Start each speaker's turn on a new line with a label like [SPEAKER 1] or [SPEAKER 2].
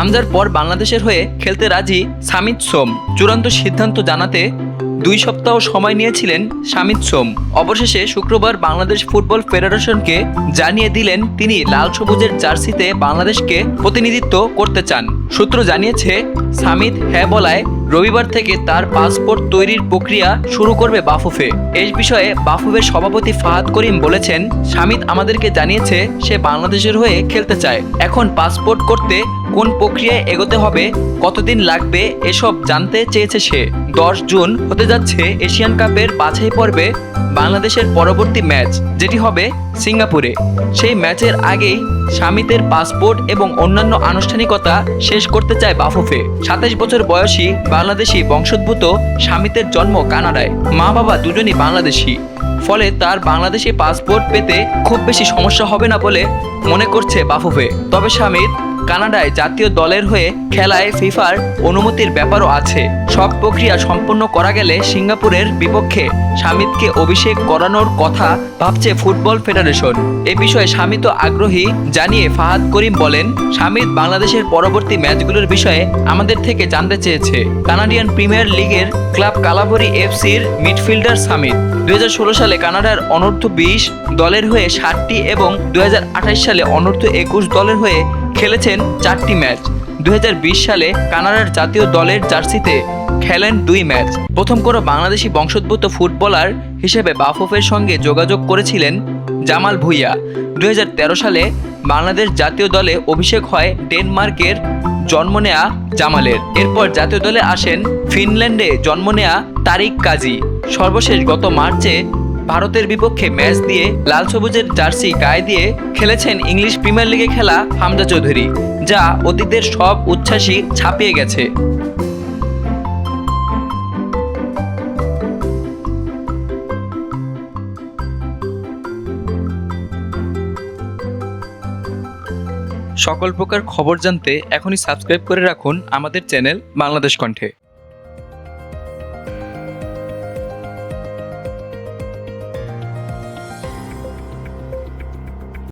[SPEAKER 1] হামজার পর বাংলাদেশের হয়ে খেলতে রাজি সামিত সোম। চূড়ান্ত সিদ্ধান্ত জানাতে দুই সপ্তাহ সময় নিয়েছিলেন সামিত সোম। অবশেষে শুক্রবার বাংলাদেশ ফুটবল ফেডারেশনকে জানিয়ে দিলেন তিনি লাল সবুজের জার্সিতে বাংলাদেশকে প্রতিনিধিত্ব করতে চান। সূত্র জানিয়েছে, সামিত হ্যাঁ বলায় রবিবার থেকে তার পাসপোর্ট তৈরির প্রক্রিয়া শুরু করবে বাফুফে। এই বিষয়ে বাফুফের সভাপতি ফাহাদ করিম বলেছেন, সামিত আমাদেরকে জানিয়েছে, সে বাংলাদেশের হয়ে খেলতে চায়। এখন পাসপোর্ট করতে কোন প্রক্রিয়ায় এগোতে হবে, কতদিন লাগবে, এসব জানতে চেয়েছে সে। দশ জুন হতে যাচ্ছে এশিয়ান কাপের বাছাই পর্বে বাংলাদেশের পরবর্তী ম্যাচ, যেটি হবে সিঙ্গাপুরে। সেই ম্যাচের আগেই স্বামীতের পাসপোর্ট এবং অন্যান্য আনুষ্ঠানিকতা শেষ করতে চায় বাফুফে। সাতাশ বছর বয়সী বাংলাদেশি বংশোদ্ভূত স্বামীদের জন্ম কানাডায়। মা বাবা দুজনই বাংলাদেশি। ফলে তার বাংলাদেশি পাসপোর্ট পেতে খুব বেশি সমস্যা হবে না বলে মনে করছে বাফুফে। তবে স্বামীর কানাডায় জাতীয় দলের হয়ে খেলায় ফিফার অনুমতির ব্যাপারও আছে। সব প্রক্রিয়া সম্পন্ন করা গেলে সিঙ্গাপুরের বিপক্ষে স্বামীদকে অভিষেক করানোর কথা ভাবছে ফুটবল ফেডারেশন। এ বিষয়ে স্বামীত আগ্রহী জানিয়ে ফাহাদ করিম বলেন স্বামীদ বাংলাদেশের পরবর্তী ম্যাচগুলোর বিষয়ে আমাদের থেকে জানতে চেয়েছে। কানাডিয়ান প্রিমিয়ার লিগের ক্লাব কালাভরি এফসির মিডফিল্ডার সামিত দুই সালে কানাডার অনূর্ধ্ব বিশ দলের হয়ে ষাটটি এবং দুই হাজার আঠাশ সালে অনূর্ধ্ব একুশ দলের হয়ে খেলেছেন চারটি ম্যাচ। দুই হাজার বিশ সালে কানাডার জাতীয় দলের জার্সিতে খেলেন দুই ম্যাচ। প্রথম কোনো বাংলাদেশি বংশোদ্ভূত ফুটবলার হিসেবে বাফুফের সঙ্গে যোগাযোগ করেছিলেন জামাল ভুইয়া। দুই হাজার তেরো সালে বাংলাদেশ জাতীয় দলে অভিষেক হয় ডেনমার্কের জন্ম নেয়া জামালের। এরপর জাতীয় দলে আসেন ফিনল্যান্ডে জন্ম নেয়া তারিক কাজী। সর্বশেষ গত মার্চে ভারতের বিপক্ষে ম্যাচ দিয়ে লাল সবুজের জার্সি গায়ে দিয়ে খেলেছেন ইংলিশ প্রিমিয়ার লিগে খেলা হামজা চৌধুরী, যা অতীতের সব উচ্ছ্বাসই ছাপিয়ে গেছে। সকল প্রকার খবর জানতে এখনই সাবস্ক্রাইব করে রাখুন আমাদের চ্যানেল বাংলাদেশ কণ্ঠে।